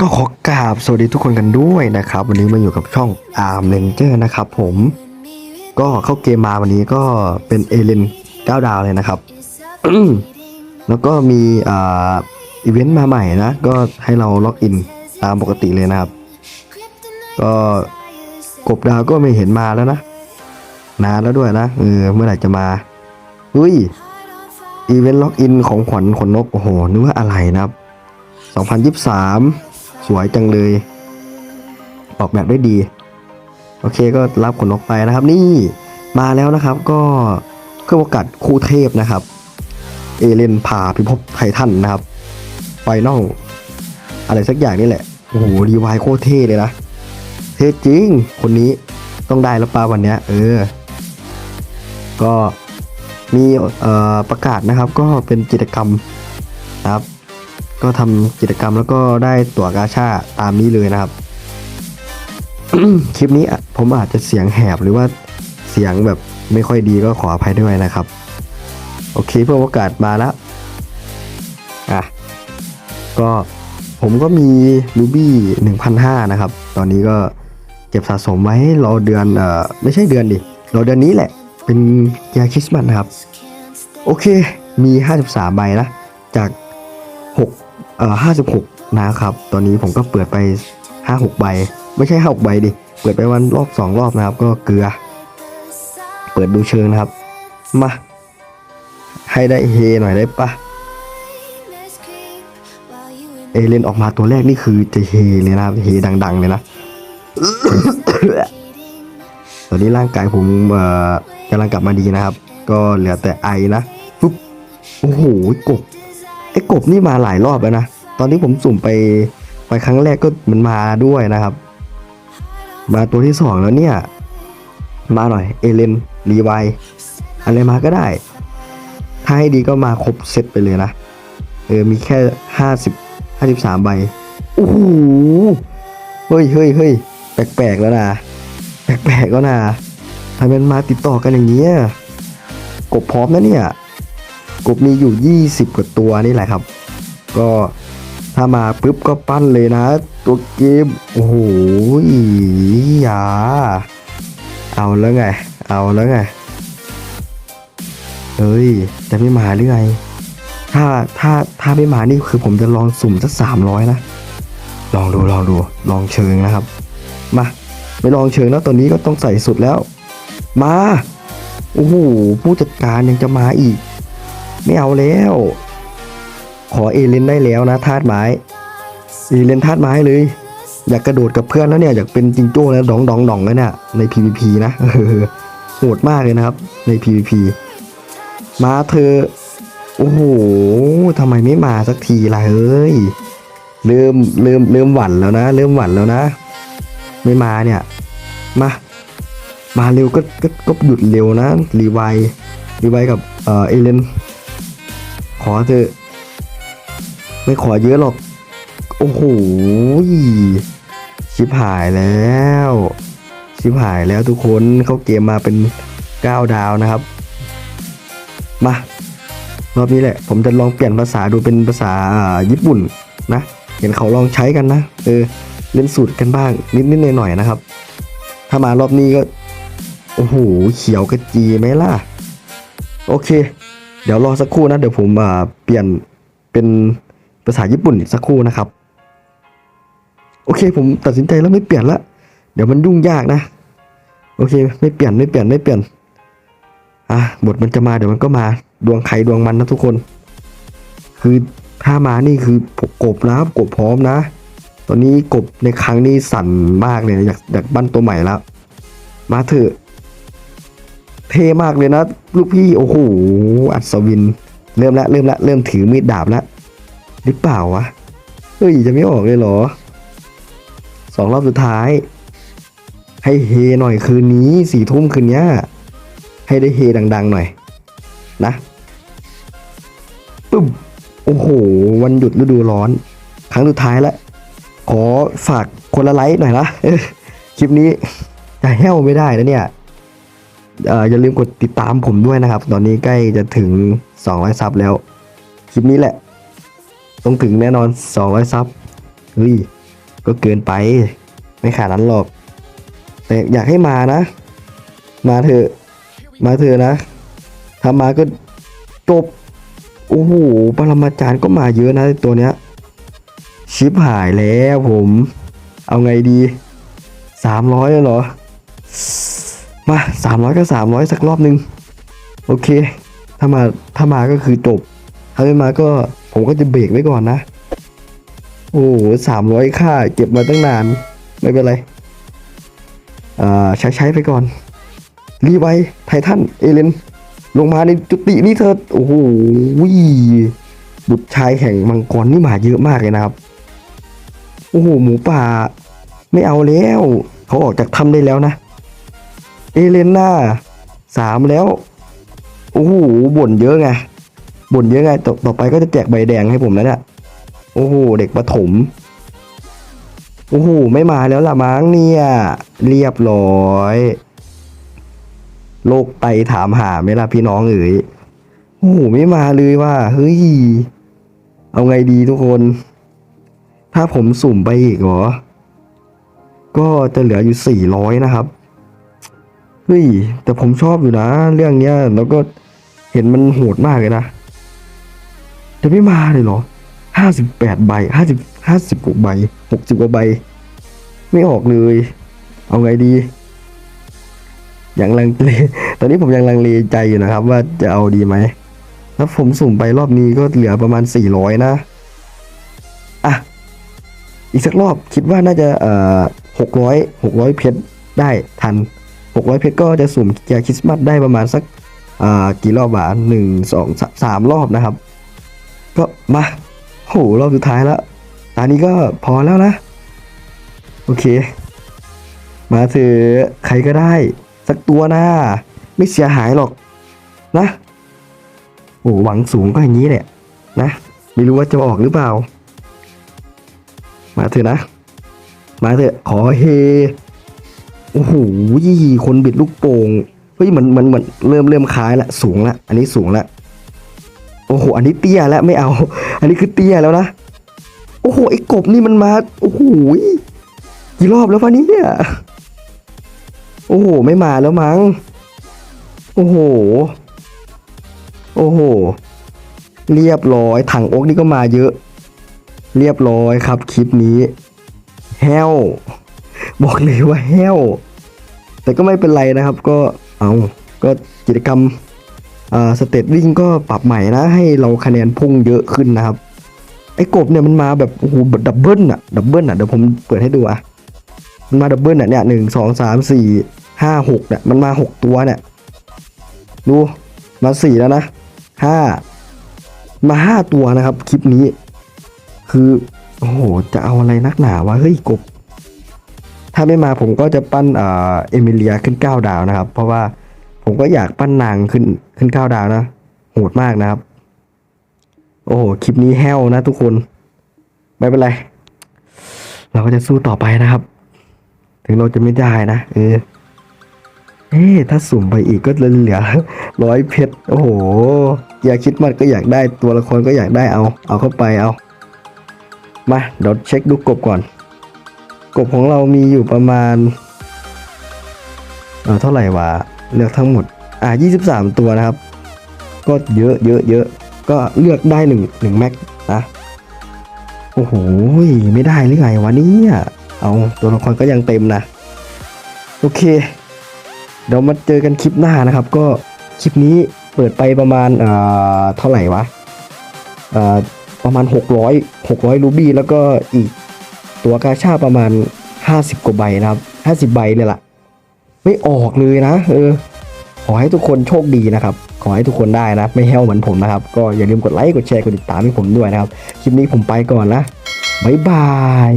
ก็ขอกราบสวัสดีทุกคนกันด้วยนะครับ วันนี้มาอยู่กับช่อง Arm Ranger นะครับผม ก็เข้าเกมมาวันนี้ก็เป็นเอเลน9ดาวเลยนะครับ แล้วก็มีอ่าอีเวนต์มาใหม่นะ ก็ให้เราล็อกอินตามปกติเลยนะครับ ก็กบดาวก็ไม่เห็นมาแล้วนะนานแล้วด้วยนะเออเมื่อไหร่จะมาอุ้ยอีเวนต์ล็อกอินของขวัญขนนกโอ้โหนึกว่าอะไรนะครับ 2023ส วยจังเลย ออกแบบได้ดี โอเคก็รับขนนกไปนะครับ นี่มาแล้วนะครับก็เครื่องประกาศคู่เทพนะครับ เอเลนพาพิภพไททันนะครับไฟนอลอะไรสักอย่างนี่แหละโอ้โหรีวายโคตรเท่เลยนะเท่จริง คนนี้ต้องได้แล้วปาวันเนี้ย เออ ก็มีประกาศนะครับก็เป็นกิจกรรมนะครับ ก็ทำกิจกรรมแล้วก็ได้ตั๋วกาชาตามนี้เลยนะครับ คลิปนี้ผมอาจจะเสียงแหบหรือว่าเสียงแบบไม่ค่อยดีก็ขออภัยด้วยนะครับ โอเคเพื่อโอกาสมาแล้วอะก็ผมก็มีรูบี้1,500นะครับ ตอนนี้ก็เก็บสะสมไว้รอเดือนเอ่อไม่ใช่เดือนดิรอเดือนนี้แหละ เป็นยาคริสต์มาสนะครับ โอเคมี 53 ใบนะจาก เอ่อ56นะครับ ตอนนี้ผมก็เปิดไป5-6ใบ ไม่ใช่5-6ใบดิ เปิดไปวันรอบ2รอบนะครับ ก็เกลือ เปิดดูเชิงนะครับ มา ให้ได้เฮหน่อยได้ปะเอเลนออกมาตัวแรกนี่คือจะเฮเลยนะครับเฮดัง ๆ เลยนะ ตอนนี้ร่างกายผมเอ่อกำลังกลับมาดีนะครับ ก็เหลือแต่ไอนะปุ๊บโอ้โหกบ ไอ้กบนี่มาหลายรอบแล้วนะ ตอนที่ผมสุ่มไปไปครั้งแรกก็มันมาด้วยนะครับ มาตัวที่สองแล้วเนี่ย มาหน่อยเอเลนรีไวอะไรมาก็ได้ ถ้าให้ดีก็มาครบเซตไปเลยนะ เออมีแค่ห้าสิบห้าสิบสามใบโอ้โหเฮ้ยเฮ้ยเฮ้ยแปลกๆแล้วนะแปลกๆแล้วนะทำไมมันมาติดต่อกันอย่างเงี้กบพร้อมนะเนี่ย กบมีอยู่ 20 กว่าตัวนี่แหละครับ ก็ถ้ามาปุ๊บก็ปั้นเลยนะ ตัวเกม โอ้โหอย่าเอาแล้วไง เอาแล้วไง เฮ้ยจะไม่มาหรือไง ถ้าถ้าถ้าไม่มานี่คือผมจะลองสุ่มสักสามร้อยนะ ลองดูลองดู ลองเชิงนะครับ มาไม่ลองเชิงแล้วตอนนี้ก็ต้องใส่สุดแล้ว มา โอ้โหผู้จัดการยังจะมาอีก ไม่เอาแล้ว ขอเอเลนได้แล้วนะธาตุไม้เอเลนธาตุไม้เลย อยากกระโดดกับเพื่อนแล้วเนี่ยอยากเป็นจิงโจ้แล้วดองดองดองแล้วเนี่ยใน PVP นะโหดมากเลยนะครับ ใน PVP มาเธอ โอ้โหทำไมไม่มาสักทีล่ะเฮ้ยเริ่มเริ่มเริ่มหวั่นแล้วนะ เริ่มหวั่นแล้วนะ ไม่มาเนี่ยมามาเร็วก็ก็ก็หยุดเร็วนะรีไวรีไวกับเออเอเลน ขอเถอะไม่ขอเยอะหรอก โอ้โหชิบหายแล้ว ชิบหายแล้วทุกคนเขาเกมมาเป็น 9 ดาวนะครับ มารอบนี้แหละ ผมจะลองเปลี่ยนภาษาดูเป็นภาษาญี่ปุ่นนะ เห็นเขาลองใช้กันนะ เออ เล่นสูตรกันบ้าง นิดๆหน่อยๆนะครับ ถ้ามารอบนี้ก็ โอ้โห เขียวกระจีไหมล่ะ โอเค เดี๋ยวรอสักครู่นะ เดี๋ยวผมเปลี่ยนเป็นภาษาญี่ปุ่นสักครู่นะครับ โอเค ผมตัดสินใจแล้วไม่เปลี่ยนละเดี๋ยวมันยุ่งยากนะ โอเค ไม่เปลี่ยนไม่เปลี่ยนไม่เปลี่ยนอะบทมันจะมาเดี๋ยวมันก็มาดวงใครดวงมันนะทุกคน คือถ้ามานี่คือกบนะกบพร้อมนะ ตอนนี้กบในครั้งนี้สั่นมากเลยอยากอยากปั้นตัวใหม่แล้ว มาเถอะ เท่มากเลยนะ ลูกพี่โอ้โหอัศวิน เริ่มละเริ่มละเริ่มถือมีดดาบละหรือเปล่าวะเฮ้ยจะไม่ออกเลยเหรอสองรอบสุดท้าย ให้เฮหน่อยคืนนี้สี่ทุ่มคืนนี้ให้ได้เฮดัง ๆ หน่อย นะปึ๊บโอ้โห วันหยุดฤดูร้อน ครั้งสุดท้ายแล้วขอฝากคนละไลค์หน่อยนะคลิปนี้จะแห้วไม่ได้นะเนี่ย อย่าลืมกดติดตามผมด้วยนะครับ ตอนนี้ใกล้จะถึง 200ซับแล้ว คลิปนี้แหละ ต้องถึงแน่นอน 200ซับเฮ้ยก็เกินไป ไม่ขนาดนั้นหรอก แต่อยากให้มานะ มาเถอะ มาเถอะนะ ถ้ามาก็จบ โอ้โห ปรมาจารย์ก็มาเยอะนะตัวเนี้ย ชิปหายแล้วผม เอาไงดีสามร้อยเหรอ มาสามร้อยก็สามร้อยสักรอบหนึ่งโอเค ถ้ามาถ้ามาก็คือจบ ถ้าไม่มาก็ผมก็จะเบรกไว้ก่อนนะ โอ้สามร้อยค่าเก็บมาตั้งนาน ไม่เป็นไร อ่า ใช้ใช้ไปก่อน รีไวไททัน เอเลน ลงมาในจุตินี่เธอโอ้โหวิบุตรชายแห่งมังกรนี่มาเยอะมากเลยนะครับ โอ้โห หมูป่า ไม่เอาแล้ว เขาออกจากถ้ำได้แล้วนะ เอเลนน่าสามแล้ว โอ้โหบ่นเยอะไง บ่นเยอะไง ต่อต่อไปก็จะแจกใบแดงให้ผมแล้วเนี่ย โอ้โห เด็กประถม โอ้โห ไม่มาแล้วล่ะมั้งเนี่ย เรียบร้อย โลกไตถามหาไหมล่ะพี่น้องเอ๋ย โอ้โห ไม่มาเลยว่า เฮ้ย เอาไงดีทุกคน ถ้าผมสุ่มไปอีกเหรอ ก็จะเหลืออยู่สี่ร้อยนะครับ เฮ้ยแต่ผมชอบอยู่นะ เรื่องเนี้ยแล้วก็เห็นมันโหดมากเลยนะจะไม่มาเลยเหรอห้าสิบแปดใบห้าสิบห้าสิบกว่าใบหกสิบกว่าใบ ไม่ออกเลย เอาไงดี อย่างลังเลตอนนี้ผมยังลังเลใจอยู่นะครับ ว่าจะเอาดีไหมถ้าผมสุ่มไปรอบนี้ก็เหลือประมาณสี่ร้อยนะอะอีกสักรอบคิดว่าน่าจะเอ่อหกร้อยหกร้อยเพชรได้ทัน หกร้อยเพชรก็จะสุ่มแจกคริสต์มาสได้ประมาณสักกี่รอบอะหนึ่งสองสามรอบนะครับ ก็มาโหรอบสุดท้ายแล้วตอนนี้ก็พอแล้วนะ โอเค มาเถอะใครก็ได้ สักตัวนะ ไม่เสียหายหรอกนะโอ้หวังสูงก็อย่างนี้แหละนะไม่รู้ว่าจะออกหรือเปล่า มาเถอะนะ มาเถอะขอเฮ โอ้โหคนบิดลูกโป่งเฮ้ยเหมือนเหมือนเหมือนเริ่มเริ่มคล้ายละสูงละอันนี้สูงละโอ้โห อันนี้เตี้ยแล้วไม่เอา อันนี้คือเตี้ยแล้วนะ โอ้โหไอ้กบนี่มันมาโอ้โหกี่รอบแล้ววะเนี่ยโอ้โห ไม่มาแล้วมั้ง โอ้โห โอ้โห เรียบร้อย ถังโอ๊กนี่ก็มาเยอะ เรียบร้อยครับคลิปนี้ แฮว บอกเลยว่าแฮวแต่ก็ไม่เป็นไรนะครับ ก็เอาก็กิจกรรมสเตตวิ่งก็ปรับใหม่นะ ให้เราคะแนนพุ่งเยอะขึ้นนะครับ ไอ้กบเนี่ยมันมาแบบโอ้โหดับเบิลอะดับเบิลอะเดี๋ยวผมเปิดให้ดูอะมันมาดับเบิลอะเนี่ยหนึ่งสองสามสี่ห้าหกเนี่ยมันมาหกตัวเนี่ยดูมาสี่แล้วนะห้ามาห้าตัวนะครับ คลิปนี้ คือ โอ้โห จะเอาอะไรนักหนาวะเฮ้ยกบ ถ้าไม่มาผมก็จะปั้นเอมิเลียขึ้นเก้าดาวนะครับ เพราะว่าผมก็อยากปั้นนางขึ้นขึ้นเก้าดาวนะ โหดมากนะครับ โอ้โห คลิปนี้แห้วนะทุกคน ไม่เป็นไร เราก็จะสู้ต่อไปนะครับ ถึงเราจะไม่ได้นะ เออ เอ๊ถ้าสุ่มไปอีกก็เหลือร้อยเพชร โอ้โห อยากคิดมันก็อยากได้ตัวละครก็อยากได้เอา เอาเข้าไปเอา มาเดี๋ยวเช็คดูกบก่อน กบของเรามีอยู่ประมาณเอ่อเท่าไหร่วะเลือกทั้งหมดอ่า23 ตัวนะครับ ก็เยอะเยอะเยอะก็เลือกได้หนึ่งหนึ่งแม็กนะโอ้โหไม่ได้หรือไงวะเนี่ยเอาตัวละครก็ยังเต็มนะโอเค เดี๋ยวมาเจอกันคลิปหน้านะครับ ก็คลิปนี้เปิดไปประมาณเอ่อเท่าไหร่วะเอ่อประมาณ 600 600รูบี้แล้วก็อีก ตัวกาชาประมาณ 50 กว่าใบนะครับ50 ใบเนี่ยแหละไม่ออกเลยนะ เออ ขอให้ทุกคนโชคดีนะครับ ขอให้ทุกคนได้นะ ไม่แห้วเหมือนผมนะครับ ก็อย่าลืมกดไลค์ กดแชร์ กดติดตามให้ผมด้วยนะครับ คลิปนี้ผมไปก่อนนะ บ๊ายบาย